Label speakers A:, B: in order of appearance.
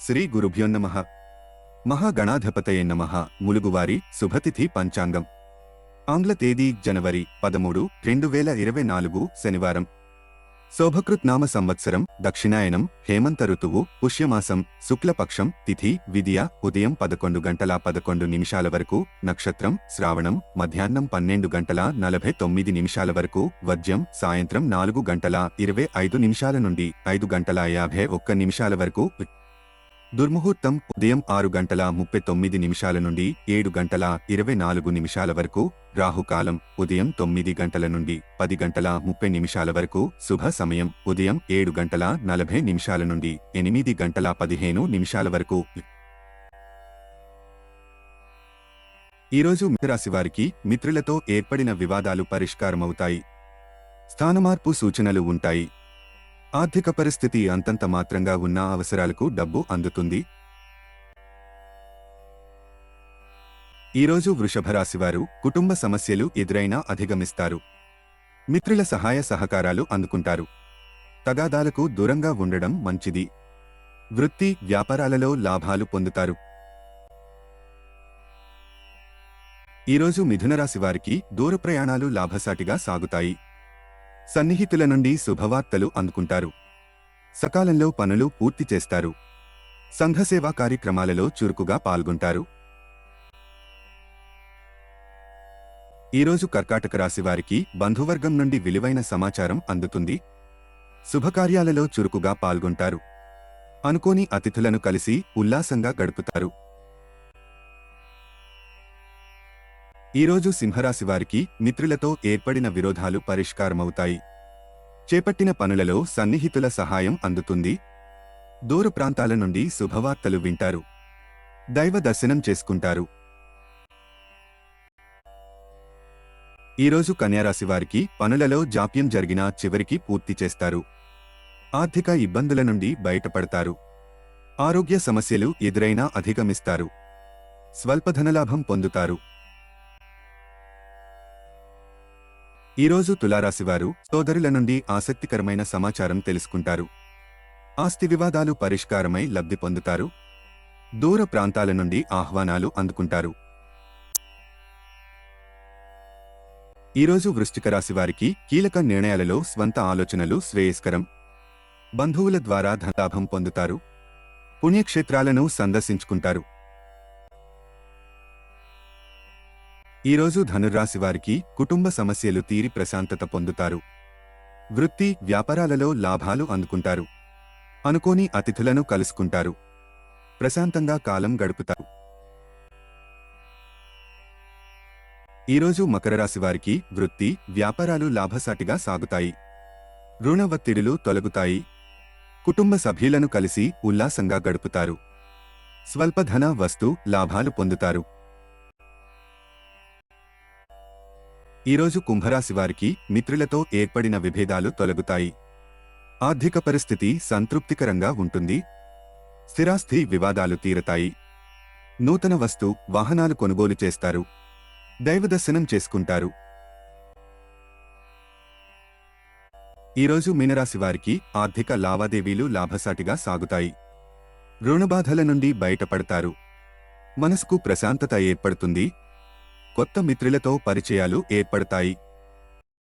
A: శ్రీ గురుభ్యోన్నమ మహాగణాధిపతయ నమ. ములుగువారి శుభతిథి పంచాంగం. ఆంగ్ల తేదీ జనవరి పదమూడు రెండు వేల ఇరవై నాలుగు శనివారం. శోభకృత్ నామ సంవత్సరం దక్షిణాయనం హేమంత ఋతువు పుష్యమాసం శుక్లపక్షం తిథి విద్య ఉదయం పదకొండు గంటల పదకొండు నిమిషాల వరకు నక్షత్రం శ్రావణం మధ్యాహ్నం పన్నెండు గంటల నలభై తొమ్మిది నిమిషాల వరకు వద్యం సాయంత్రం నాలుగు గంటల ఇరవై ఐదు నిమిషాల నుండి ఐదు గంటల యాభై ఒక్క నిమిషాల వరకు దుర్ముహూర్తం ఉదయం ఆరు గంటల ముప్పై తొమ్మిది నిమిషాల నుండి ఏడు గంటల ఇరవై నాలుగు నిమిషాల వరకు రాహుకాలం ఉదయం తొమ్మిది గంటల నుండి పది గంటల ముప్పై నిమిషాల వరకు శుభ సమయం ఉదయం ఏడు గంటల నలభై నిమిషాల నుండి ఎనిమిది గంటల పదిహేను నిమిషాల వరకు. ఈరోజు మిథరాశి వారికి మిత్రులతో ఏర్పడిన వివాదాలు పరిష్కారమవుతాయి. స్థానమార్పు సూచనలు ఉంటాయి. ఆర్థిక పరిస్థితి అంతంత మాత్రంగా ఉన్న అవసరాలకు డబ్బు అందుతుంది. ఈరోజు వృషభరాశివారు కుటుంబ సమస్యలు ఎదురైనా అధిగమిస్తారు. మిత్రుల సహాయ సహకారాలు అందుకుంటారు. తగాదాలకు దూరంగా ఉండడం మంచిది. వృత్తి వ్యాపారాలలో లాభాలు పొందుతారు. ఈరోజు మిథునరాశి వారికి దూర ప్రయాణాలు లాభసాటిగా సాగుతాయి. సన్నిహితుల నుండి శుభవార్తలు అందుకుంటారు. సకాలంలో పనులు పూర్తి చేస్తారు. సంఘసేవా కార్యక్రమాలలో చురుకుగా పాల్గొంటారు. ఈరోజు కర్కాటక రాశి వారికి బంధువర్గం నుండి విలువైన సమాచారం అందుతుంది. శుభకార్యాలలో చురుకుగా పాల్గొంటారు. అనుకోని అతిథులను కలిసి ఉల్లాసంగా గడుపుతారు. ఈరోజు సింహరాశి వారికి మిత్రులతో ఏర్పడిన విరోధాలు పరిష్కారమవుతాయి. చేపట్టిన పనులలో సన్నిహితుల సహాయం అందుతుంది. దూర ప్రాంతాల నుండి శుభవార్తలు వింటారు. దైవ దర్శనం చేసుకుంటారు. ఈరోజు కన్యారాశి వారికి పనులలో జాప్యం జరిగినా చివరికి పూర్తి చేస్తారు. ఆర్థిక ఇబ్బందుల నుండి బయటపడతారు. ఆరోగ్య సమస్యలు ఎదురైనా అధిగమిస్తారు. స్వల్పధనలాభం పొందుతారు. ఈరోజు తులారాశివారు సోదరుల నుండి ఆసక్తికరమైన సమాచారం తెలుసుకుంటారు. ఆస్తి వివాదాలు పరిష్కారమై లబ్ధి పొందుతారు. దూర ప్రాంతాల నుండి ఆహ్వానాలు అందుకుంటారు. ఈరోజు వృష్టిక రాశి వారికి కీలక నిర్ణయాలలో స్వంత ఆలోచనలు శ్రేయస్కరం. బంధువుల ద్వారా ధనలాభం పొందుతారు. పుణ్యక్షేత్రాలను సందర్శించుకుంటారు. ఈరోజు ధనుర్రాశి వారికి కుటుంబ సమస్యలు తీరి ప్రశాంతత పొందుతారు. వృత్తి వ్యాపారాలలో లాభాలు అందుకుంటారు. అనుకోని అతిథులను కలుసుకుంటారు. ప్రశాంతంగా కాలం గడుపుతారు. ఈరోజు మకర రాశి వారికి వృత్తి వ్యాపారాలు లాభసాటిగా సాగుతాయి. రుణ ఒత్తిడులు తొలగుతాయి. కుటుంబ సభ్యులను కలిసి ఉల్లాసంగా గడుపుతారు. స్వల్పధన వస్తు లాభాలు పొందుతారు. ఈరోజు కుంభరాశి వారికి మిత్రులతో ఏర్పడిన విభేదాలు తొలగుతాయి. ఆర్థిక పరిస్థితి సంతృప్తికరంగా ఉంటుంది. స్థిరాస్థి వివాదాలు తీరతాయి. నూతన వస్తు వాహనాలు కొనుగోలు చేస్తారు. దైవదర్శనం చేసుకుంటారు. ఈరోజు మీనరాశి వారికి ఆర్థిక లావాదేవీలు లాభసాటిగా సాగుతాయి. రుణబాధల నుండి బయటపడతారు. మనసుకు ప్రశాంతత ఏర్పడుతుంది. కొత్త మిత్రులతో పరిచయాలు ఏర్పడతాయి.